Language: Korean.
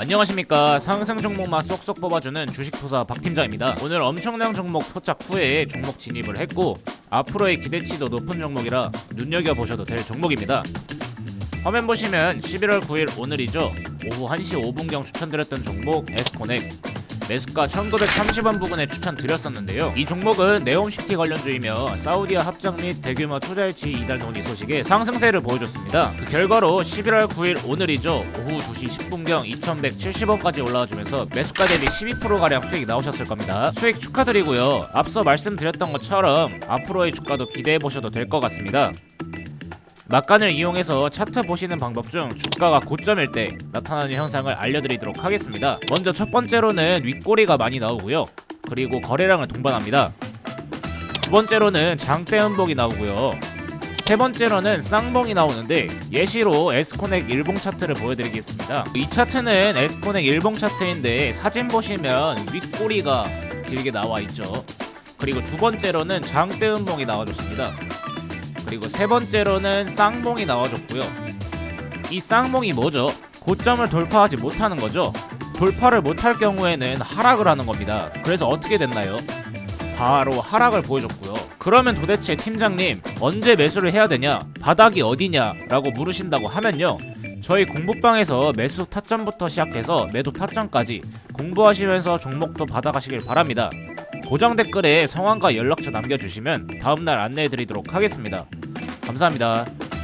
안녕하십니까. 상승 종목만 쏙쏙 뽑아주는 주식투사 박팀장입니다. 오늘 엄청난 종목 포착 후에 종목 진입을 했고 앞으로의 기대치도 높은 종목이라 눈여겨보셔도 될 종목입니다. 화면 보시면 11월 9일 오늘이죠. 오후 1시 5분경 추천드렸던 종목 에스코넥 매수가 1930원 부근에 추천드렸었는데요. 이 종목은 네옴시티 관련주이며 사우디아 합작 및 대규모 투자일치 이달 논의 소식에 상승세를 보여줬습니다. 그 결과로 11월 9일 오늘이죠. 오후 2시 10분경 2170원까지 올라와주면서 매수가 대비 12%가량 수익이 나오셨을 겁니다. 수익 축하드리고요. 앞서 말씀드렸던 것처럼 앞으로의 주가도 기대해보셔도 될 것 같습니다 막간을 이용해서 차트 보시는 방법 중 주가가 고점일 때 나타나는 현상을 알려드리도록 하겠습니다. 먼저 첫 번째로는 윗꼬리가 많이 나오고요. 그리고 거래량을 동반합니다. 두 번째로는 장대 음봉이 나오고요. 세 번째로는 쌍봉이 나오는데 예시로 에스코넥 일봉 차트를 보여드리겠습니다. 이 차트는 에스코넥 일봉 차트인데 사진 보시면 윗꼬리가 길게 나와 있죠. 그리고 두 번째로는 장대 음봉이 나와줬습니다. 그리고 세 번째로는 쌍봉이 나와줬고요. 이 쌍봉이 뭐죠? 고점을 돌파하지 못하는 거죠. 돌파를 못할 경우에는 하락을 하는 겁니다. 그래서 어떻게 됐나요? 바로 하락을 보여줬고요. 그러면 도대체 팀장님 언제 매수를 해야 되냐? 바닥이 어디냐? 라고 물으신다고 하면요. 저희 공부방에서 매수 타점부터 시작해서 매도 타점까지 공부하시면서 종목도 받아가시길 바랍니다. 고정 댓글에 성함과 연락처 남겨주시면 다음날 안내해드리도록 하겠습니다. 감사합니다.